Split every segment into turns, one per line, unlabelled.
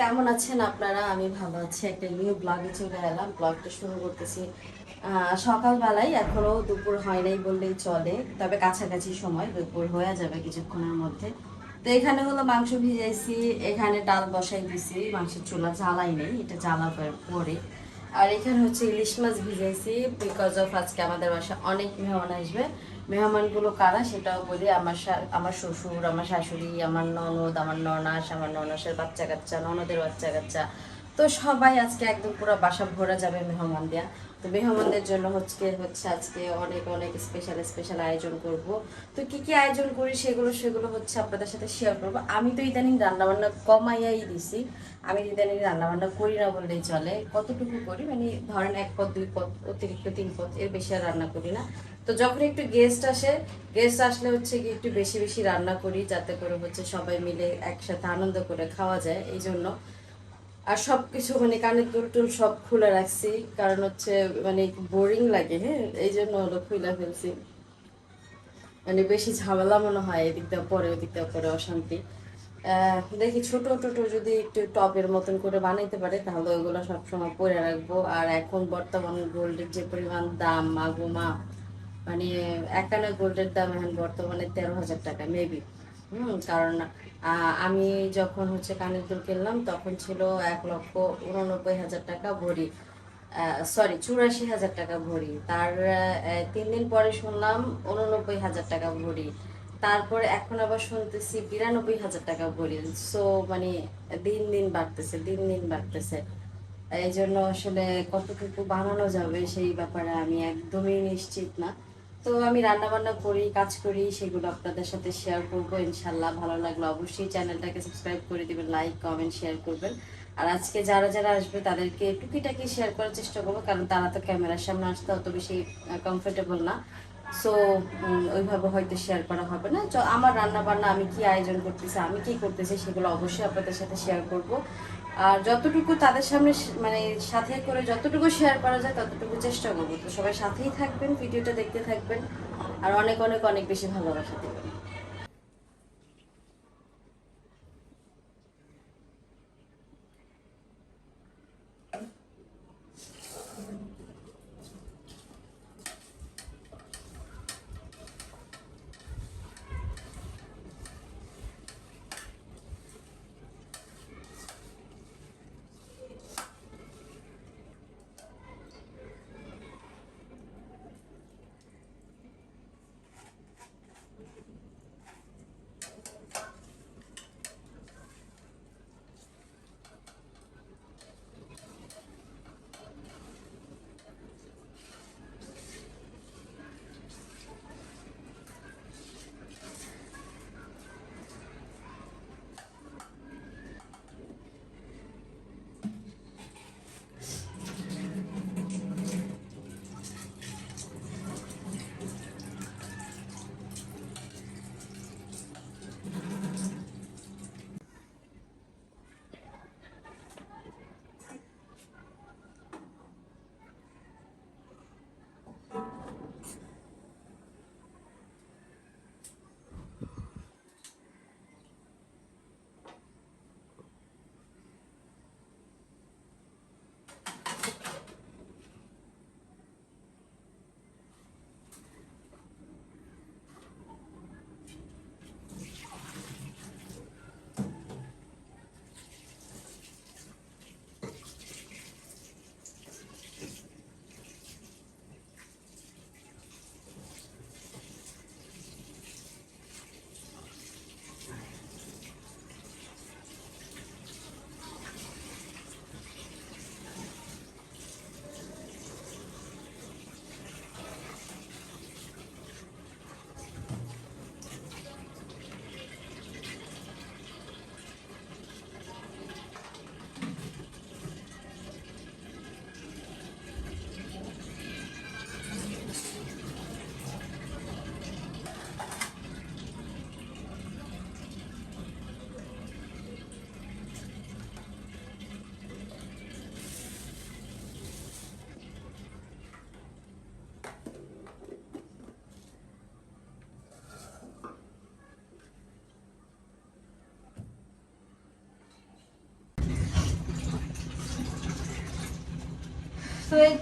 কেমন আছেন আপনারা? আমি ভালো আছি। একটা নিউ ব্লগে চলে এলাম। ব্লগটা শুরু করতেছি সকালবেলায়। এখনও দুপুর হয় নাই বললেই চলে। তবে কাছাকাছি সময়, দুপুর হয়ে যাবে কিছুক্ষণের মধ্যে। তো এখানে হলো মাংস ভিজাইছি, এখানে ডাল বসাই দিছি, মাংসের চুলা জ্বালাই নেই, এটা জ্বালাবার পরে। আর এখানে হচ্ছে ইলিশ মাছ ভিজাইছি বিকজ অফ আজকে আমাদের বাসায় অনেক মেহমান আসবে। মেহমানগুলো কারা সেটাও বলি, আমার আমার শ্বশুর, আমার শাশুড়ি, আমার ননদ, আমার ননাস, আমার ননাসের বাচ্চা কাচ্চা, ননদের বাচ্চা কাচ্চা। তো সবাই আজকে একদম পুরো বাসা ভরা যাবে মেহমান দিয়া। তো মেহমানদের জন্য হচ্ছে হচ্ছে আজকে অনেক অনেক স্পেশাল স্পেশাল আয়োজন করব। তো কি কি আয়োজন করি সেগুলো সেগুলো হচ্ছে আপনাদের সাথে শেয়ার করব। আমি তো ইদানিং রান্নাবান্না কমাইয়াই দিছি। আমি ইদানিং রান্নাবান্না করি না বললেই চলে। কতটুকু করি? মানে ধরেন এক পদ, দুই পদ, অতিরিক্ত তিন পদ, এর বেশি আর রান্না করি না। তো যখন একটু গেস্ট আসে গেস্ট আসলে হচ্ছে কি একটু বেশি বেশি রান্না করি, যাতে করে হচ্ছে সবাই মিলে একসাথে আনন্দ করে খাওয়া যায়, এই জন্য। আর সবকিছু মানে কানের দুল টুল সব খুলে রাখছি, কারণ হচ্ছে মানে বোরিং লাগে হ্যাঁ? এই জন্য হলো খুলে ফেলছি। মানে বেশি ঝামেলা মনে হয় এদিক দিয়ে পরে, ওদিক দিয়ে পরে অশান্তি। দেখি ছোট ছোট যদি একটু টবের মতন করে বানাইতে পারে, তাহলে ওইগুলো সবসময় পরে রাখব। আর এখন বর্তমান গোল্ডের যে পরিমাণ দাম, মাগুমা মানে একান্ন গোল্ডের দাম এখন বর্তমানে তেরো হাজার টাকা মেবি হুম, কারণ আমি যখন হচ্ছে কানের দুল কিনলাম, তখন ছিল এক লক্ষ উননব্বই হাজার টাকা ভরি সরি চুরাশি হাজার টাকা ভরি। তার তিন দিন পরে শুনলাম উননব্বই হাজার টাকা ভরি। তারপরে এখন আবার শুনতেছি বিরানব্বই হাজার টাকা ভরি। সো মানে দিন দিন বাড়তেছে, দিন দিন বাড়তেছে। এই জন্য আসলে কতটুকু বানানো যাবে সেই ব্যাপারে আমি একদমই নিশ্চিত না। তো আমি রান্না বান্না করি, কাজ করি, সেগুলো আপনাদের সাথে শেয়ার করব, ইনশাল্লাহ ভালো লাগল। অবশ্যই চ্যানেলটাকে সাবস্ক্রাইব করে দিবেন লাইক কমেন্ট শেয়ার করবেন। আর আজকে যারা যারা আসবে, তাদেরকে টুকিটাকি শেয়ার করার চেষ্টা করব, কারণ তারা তো ক্যামেরার সামনে আসতে অত বেশি কমফোর্টেবল না। সো ওইভাবে হয়তো শেয়ার করা হবে না। তো আমার রান্না বান্না আমি কি আয়োজন করতেছি, আমি কি করতেছি, সেগুলো অবশ্যই আপনাদের সাথে শেয়ার করব। আর যতটুকু তাদের সামনে মানে সাথে করে যতটুকু শেয়ার করা যায়, ততটুকু চেষ্টা করব। তো সবাই সাথেই থাকবেন, ভিডিওটা দেখতে থাকবেন। আর অনেক অনেক অনেক বেশি ভালোবাসা দেবেন।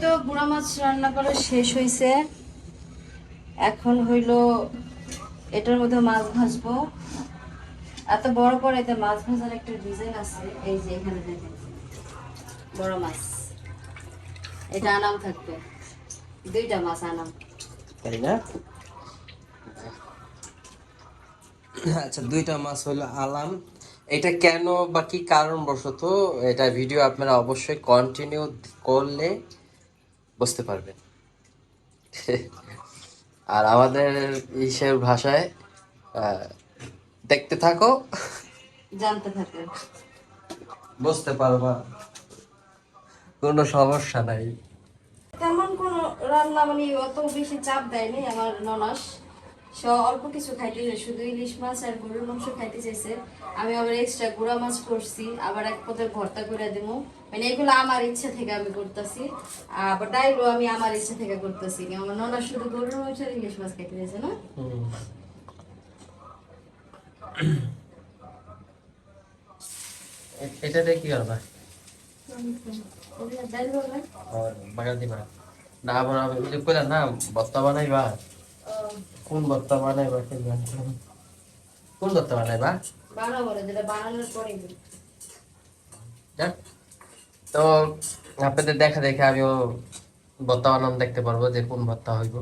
তো গুঁড়া মাছ রান্না করা শেষ হয়েছে এখন হইল এটার মধ্যে মাছ ভাজবো। এত বড় বড় এতে মাছ ভাজার একটা ডিজাইন আছে, এই যে এখানে দেখেন, বড় মাছ। এটা আনাম থাকবে। দুইটা মাছ আনাম।
তাই না? আচ্ছা দুইটা মাছ হলো আলাম। এটা কেন বা কি কারণ বশত এটা ভিডিও আপনারা অবশ্যই কন্টিনিউ করলে বুঝতে পারবেন আর আমাদের ইসের ভাষায় দেখতে থাকো।
জানতে থাকো।
বুঝতে পারবা। কোনো সমস্যা নাই।
তেমন কোনো রান্না মানে অত বেশি চাপ দেয়নি আমার ননাস। অল্প কিছু খাইতে চাই শুধু ইলিশ মাছ আর গরুর মাংস খাইতে চাইছে। আমি আবার এক্সট্রা গুঁড়া মাছ করছি আবার এক পথে ভর্তা করে দেবো মানে এগুলো আমার ইচ্ছা থেকে আমি করতেছি। আবার ডাইলও আমি আমার ইচ্ছা থেকে করতেছি। আমার ননাস শুধু গরুর মাংস আর ইলিশ মাছ খাইতে চাইছে না।
এ- এটা দিয়ে কি করবা?
ডাইল
বাগাল দিবা। না আমি ওই না ভর্তা বানাইবা। কোন ভর্তা বানাইবা জানি। কোন ভর্তা বানাইবা
বানাবো যেটা বানানোর পরে।
তো আপনাদের দেখা দেখে আমিও ভর্তা বানানো দেখতে পারব যে কোন ভর্তা হইব।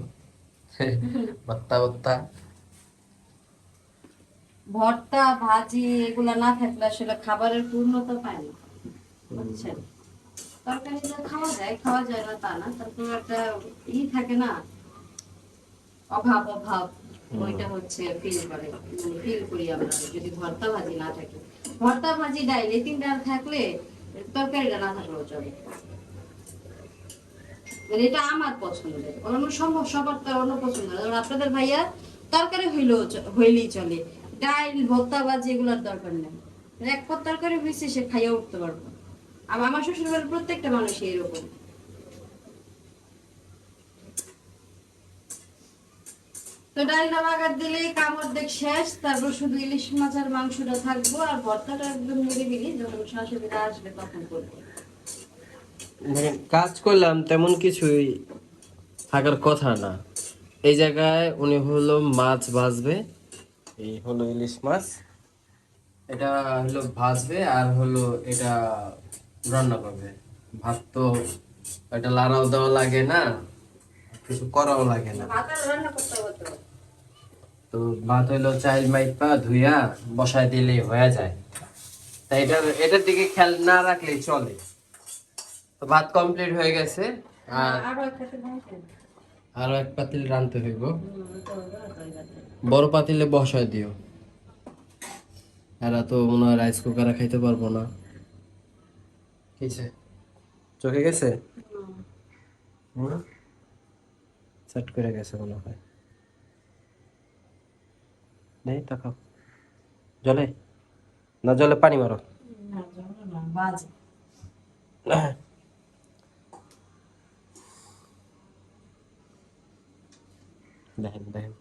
ভর্তা ভর্তা
ভর্তা ভাজি এগুলা না থাকলে আসলে খাবারের পূর্ণতা পায় না। বুঝছেন? তরকারি খাওয়া যায় খাওয়া যায় না তা না। তারপর একটা ই থাকে না অভাব অভাব। ওইটা হচ্ছে ফিল করে। মানে ফিল করি আমরা যদি ভর্তা ভাজি না থাকে। ভর্তা ভাজি ডাইল এই তিনটা থাকলে তরকারিটা না থাকলেও চলে। মানে এটা আমার পছন্দের। অন্য সম্ভব সবার তো অন্য পছন্দ যেমন আপনাদের ভাইয়া তরকারি হইলেও হইলেই চলে। ডাইল ভর্তা ভাজি এগুলোর দরকার নেই। মানে এক পদ তরকারি হয়েছে সে খাইয়া উঠতে পারব। আর আমার শ্বশুর বাড়ির প্রত্যেকটা মানুষই এরকম। তো ডাইলটা বাগার দিলেই কামড় দেখ শেষ তারপর শুধু ইলিশ মাছ আর মাংসটা থাকব আর ভর্তাটা একদম নিরিবিলি যখন শাশুড়িরা আসবে তখন করব।
দেখেন, কাজ করলাম তেমন কিছুই থাকার কথা না। এই জায়গায় উনি হলো মাছ ভাজবে এই হলো ইলিশ মাছ এটা হলো ভাজবে আর হলো এটা রান্না করবে। ভাত তো এটা লাড়াও দেওয়া লাগে না। কিছু করাও লাগে না। তো। ভাত হইল চাইল মাইপা ধুইয়া বসায় দিলেই হয়ে যায়। তাই এটার এটার দিকে খেয়াল না রাখলেই চলে। তো ভাত কমপ্লিট হয়ে গেছে আর আরও এক পাতিল রানতে হইব। বড় পাতিলে বসায় দিও। এরা তো মনে হয় রাইস কুকারে খাইতে পারব না। কিছে চোখে গেছে? হুম? সেট করে গেছে মনে হয় নেই তাকাও জলে না জলে পানি মারো
না, জমলো না, বাজে।
দেখেন দেখেন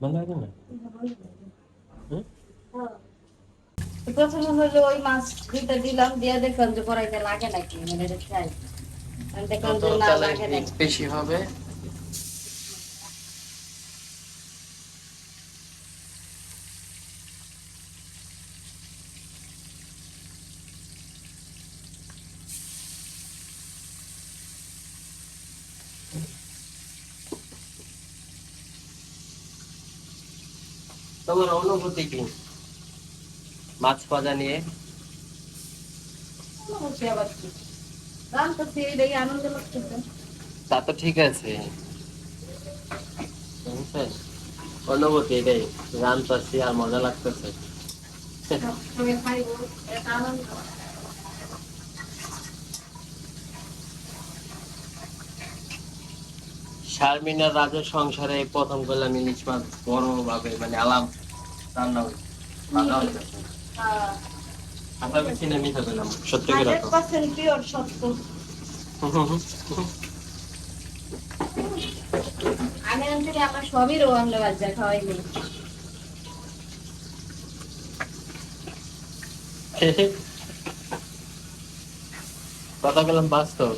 ভালো লাগে না হুম?
তো প্রথমে হলো ওই মাছ দুইটা দিলাম দিয়ে দেখলাম যে কড়াইতে লাগে নাকি মানে খাই। দেখলাম যে না লাগে নাকি।
বেশি হবে। তোমার অনুভূতি কি? মাছ ভাজা নিয়ে। তা তো ঠিক আছে? অনুভূতি আর মজা লাগতেছে। রাজের সংসারে প্রথম করলাম ইলিশ মাছ বড় ভাবে মানে আলাম। রান্না হয়েছে। আপনাকে চিনে মিঠা পেলাম সত্যি করে
হান্ড্রেড পিওর সত্য। আমি অন্তরে আমার সবই রোয়ান
কথা বললাম বাস্তব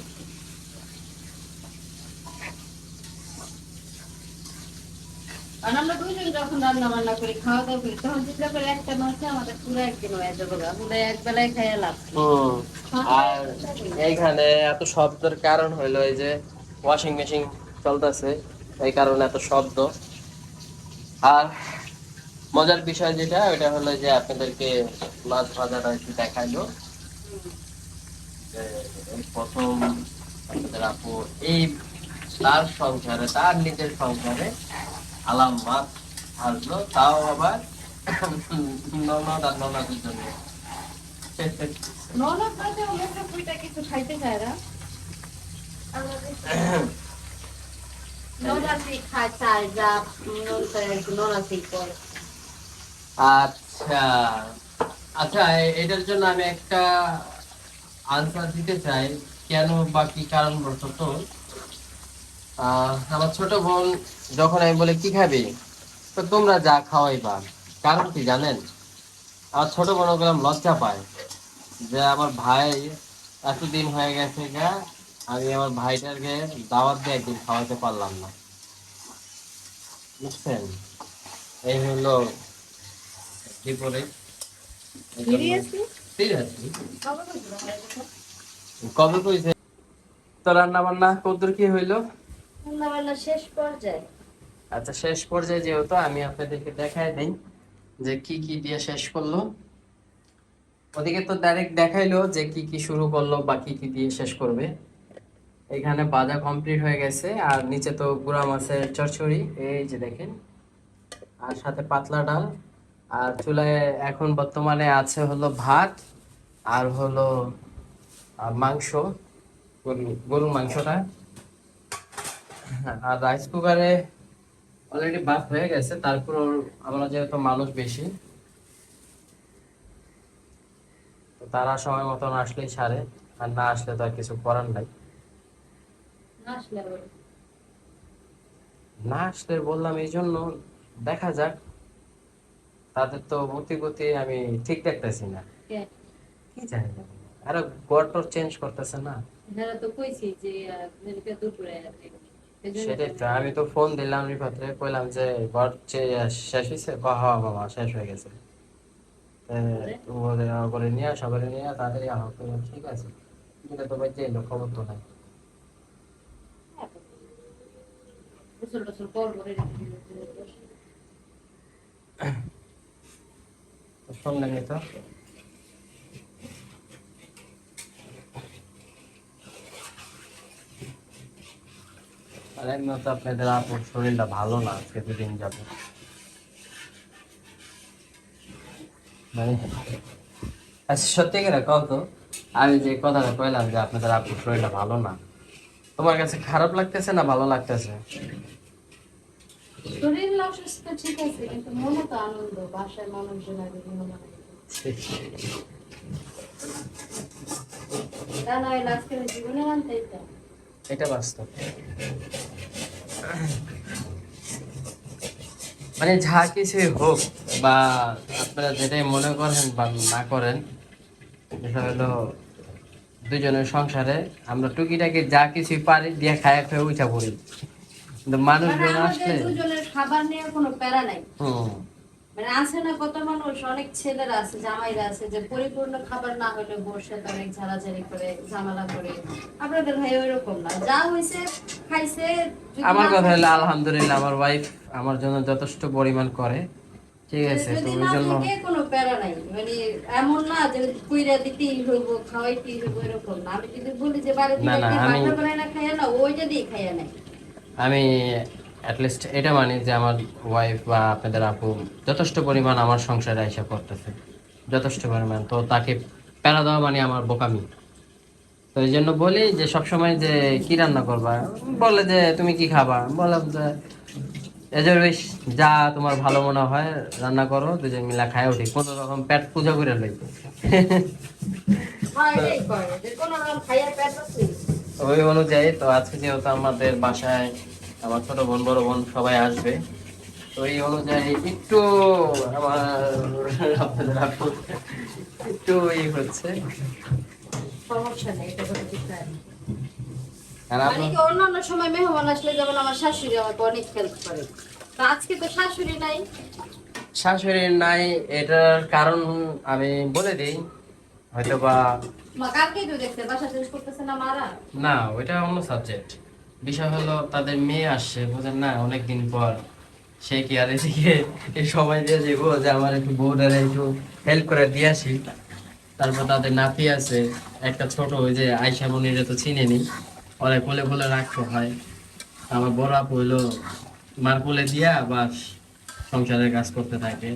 আর আমরা দুইজন যখন রান্না বান্না করি খাওয়া দাওয়া করি তখন চিন্তা করে একটা মাছে আমাদের পুরো একদিন হয়ে যাবে। আমরা এক বেলায় খাই লাভ
আর এইখানে এত শব্দের কারণ হইল এই যে ওয়াশিং মেশিন চলতেছে এই কারণে এত শব্দ। আর মজার বিষয় যেটা ওটা হলো যে আপনাদেরকে মাছ ভাজাটা একটু দেখাইলো। প্রথম আপনাদের আপু এই তার সংসারে তার নিজের সংসারে আলাম মাছ ভাজলো তাও আবার ননদ আর ননদের জন্য।
ননদ কিছু খাইতে চায় না।
আচ্ছা আচ্ছা এটার জন্য আমি একটা আনসার দিতে চাই কেন বা কি কারণবশত আহ, আমার ছোট বোন যখন আমি বলে কি খাবি? তো তোমরা যা খাওয়াইবা কারণ কি জানেন? আমার ছোট বড় ওগুলো লজ্জা পায় যে আমার ভাই এতদিন হয়ে গেছে গা আমি আমার ভাইটাকে দাওয়াত দিয়ে একদিন খাওয়াতে পারলাম না। বুঝছেন? এই হলো
সিরিয়াসলি
সিরিয়াসলি কবে কইছে তো রান্না বান্না কদ্দুর কি হইল?
রান্না বান্না শেষ পর্যায়ে।
আচ্ছা শেষ পর্যায়ে যেহেতু আমি আপনাদেরকে দেখাই দেই যে কি কি দিয়ে শেষ করল। ওদিকে তো ডাইরেক্ট দেখাইলো যে কি কি শুরু করল বা কি কি দিয়ে শেষ করবে। এখানে বাজা কমপ্লিট হয়ে গেছে, আর নিচে তো গুড়া মাছের চচ্চড়ি এই যে দেখেন। আর সাথে পাতলা ডাল, আর চুলায় এখন বর্তমানে আছে হলো ভাত, আর হলো মাংস, গরু- গরুর মাংসটা। আর রাইস কুকারে অলরেডি ভাত হয়ে গেছে তারপর আমরা যেহেতু মানুষ বেশি তারা সময় মতন আসলেই সারে আর না আসলে তো আর কিছু করার নাই। না আসলে বললাম এই জন্য দেখা যাক তাদের তো গতি গতি আমি ঠিক দেখতেছি না।
কে?
জানি আরে গড় চেঞ্জ করতেছে না।
তো কইছি যে
সেটাই তো আমি তো ফোন দিলাম রিফাতরে কইলাম যে চে- শেষ হয়েছে কহ বাবা শেষ হয়ে গেছে। করে নিয়ে সবাই নিয়ে তাড়াতাড়ি আহ কইলাম, ঠিক আছে। কিন্তু তো ভাই যে এলো খবর তো নাই। শুনলেন তো? আর এমনি তো আপনাদের আপুর শরীরটা ভালো না আজকে দুদিন যাবে মানে আচ্ছা সত্যি করে কও তো আমি যে কথাটা কইলাম যে আপনাদের আপুর শরীরটা ভালো না তোমার কাছে খারাপ লাগতেছে না ভালো লাগতেছে?
শরীর অসুস্থ ঠিক আছে কিন্তু মনে তো আনন্দ বাসায় মানুষজন এটা
বাস্তব। মানে যা কিছুই হোক বা আপনারা যেটাই মনে করেন বা না করেন এটা হলো দুজনের সংসারে আমরা টুকিটাকি যা কিছুই পারি দিয়ে খায় খেয়ে উঠা পড়ি। কিন্তু
মানে
মানুষজন আসলে
দুজনের খাবার নিয়ে কোনো প্যারা নাই।
হুম।
মানে আছে না কত মানুষ? অনেক ছেলেরা আছে জামাইরা আছে যে পরিপূর্ণ খাবার না হলে বসে অনেক ঝাড়াঝাড়ি করে ঝামেলা করে। আপনাদের ভাই ওইরকম না? যা হয়েছে খাইছে
আমার কথা হলো আলহামদুলিল্লাহ আমার ওয়াইফ আমার জন্য যথেষ্ট পরিমাণ করে। ঠিক আছে তো ওই জন্য
কোনো প্যারা নাই। মানে এমন না যে কুইরা দিতেই হইব খাওয়াইতেই হইব এরকম না। আমি যদি বলি যে বাড়ি
না,
থেকে
না, আমি-
বাসা বানায় না খাইয়া না ওইটা দিয়ে খাইয়া নাই
আমি অ্যাটলিস্ট এটা মানি যে আমার ওয়াইফ বা আপনাদের আপু যথেষ্ট পরিমাণ আমার সংসারে আইসা করতেছে যথেষ্ট পরিমাণ। তো তাকে প্যারা দেওয়া মানে আমার বোকামি। তো এই জন্য বলি যে সবসময় যে কি রান্না করবা? বলে যে তুমি কি খাবা? বললাম যে এজর বেশ যা তোমার ভালো মনে হয় রান্না করো দুজন মিলা খায় উঠি কোনো রকম পেট পূজা করে লই
এটাই করে। যে কোনো রকম খাইয়া পেট আছে।
ওই অনুযায়ী তো আজকে যেহেতু আমাদের বাসায় আমার ছোট বোন বড় বোন সবাই আসবে। তো এই অনুযায়ী একটু আমার একটু ই হচ্ছে।
মানে
আমার
কি অন্য অন্য সময় মেহমান আসলে যেমন আমার শাশুড়ি আমাকে অনেক হেল্প করে। আজকে তো শাশুড়ি নাই।
শাশুড়ি নাই এটার কারণ আমি বলে দিই। হয়তো বা
না
ওইটা অন্য সাবজেক্ট বিষয় হলো তাদের মেয়ে আসছে, বুঝেন না, অনেকদিন পর। সে কি আর এদিকে এই সময় দিয়ে যাব যে আমার একটু বউডারে একটু হেল্প করে দিয়ে আসি? তারপর তাদের নাতি আছে, একটা ছোট, ওই যে আয়সা মনিরে তো চিনেনি, ওরা কোলে কোলে রাখতে হয়। আমার বড় আপু হইল মার কোলে দিয়া বাস সংসারের কাজ করতে থাকে।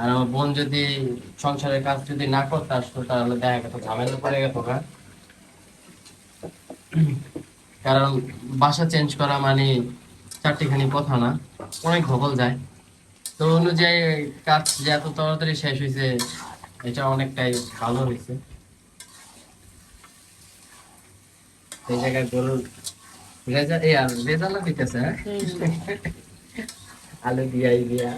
আর আমার বোন যদি সংসারের কাজ যদি না করতে আসতো, তাহলে দেখা গেত ঝামেলা পড়ে গেত কারণ বাসা চেঞ্জ করা মানে চারটিখানি কথা না অনেক ভবল যায়। তো অনুযায়ী কাজ যে এত তাড়াতাড়ি শেষ হয়েছে এটা অনেকটাই ভালো হয়েছে। এই জায়গায় গরুর রেজা এই আর রেজালা দিতেছে হ্যাঁ? আলু দিয়া দিয়া।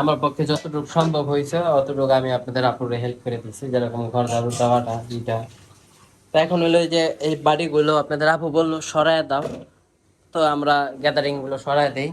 আমার পক্ষে যতটুকু সম্ভব হয়েছে, অতটুকু আমি আপনাদের আপুরে হেল্প করে দিচ্ছি যেরকম ঘর ঝাড়ু দেওয়াটা ইটা তো এখন হলো যে এই বাড়িগুলো আপনাদের আপু বলল সরায় দাও। তো আমরা গ্যাদারিংগুলো সরায় দেই।